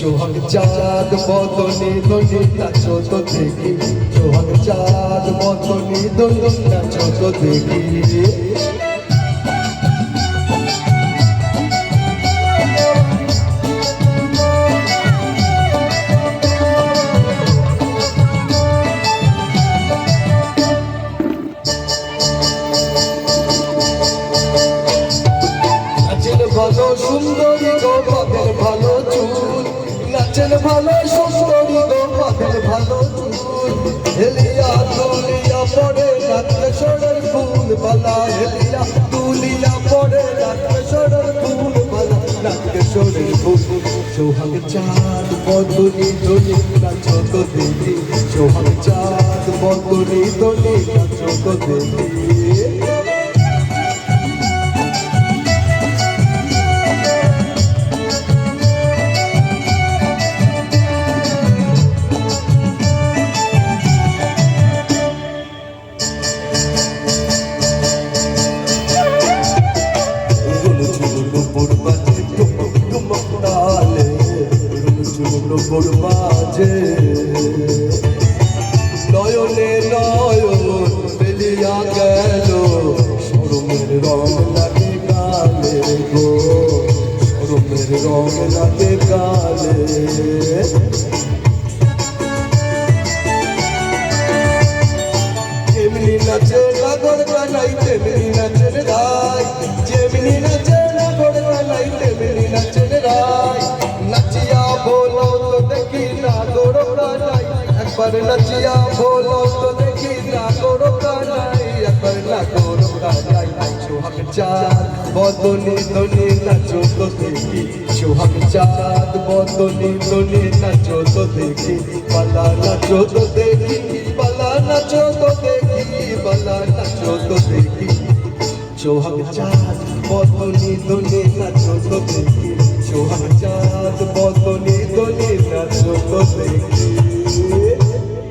সোহাগ চাঁদ বদনি ধনি নাচো তো দেখি। সোহাগ চাঁদ বদনি ধনি নাচো তো দেখি। ভালো সুন্দরী গো ভালো চুল। নাচের ভালো, সুন্দরী গো পাদের ভালো। চুল হেলিয়া তুলিয়া পড়ে নাচে সরের ফুল বালা হেলিয়া তুলিয়া পড়ে নাচে সরের ফুল বালা নাচে সরের ফুল। সোহাগ চাঁদ বদনি ধনি নাচো দেখি। সোহাগ চাঁদ বদনি ধনি নাচো দেখি। বাজে নয়নে নয়ন বেলিয়া গেল সরমের রং লাগে গালে গো সরমের রং লাগে গালে যেমনি নাচে নাগর একবার নাচিয়া বলো তো দেখি নাগর কানাই একবার নাগর কানাই সোহাগ চাঁদ, বদনি দনি নাচো তো দেখি। সোহাগ চাঁদ, বদনি দনি নাচো তো দেখি। পালা নাচো তো দেখি, পালা নাচো তো দেখি, পালা নাচো তো দেখি। সোহাগ চাঁদ, বদনি দনি নাচো তো দেখি। সোহাগ চাঁদ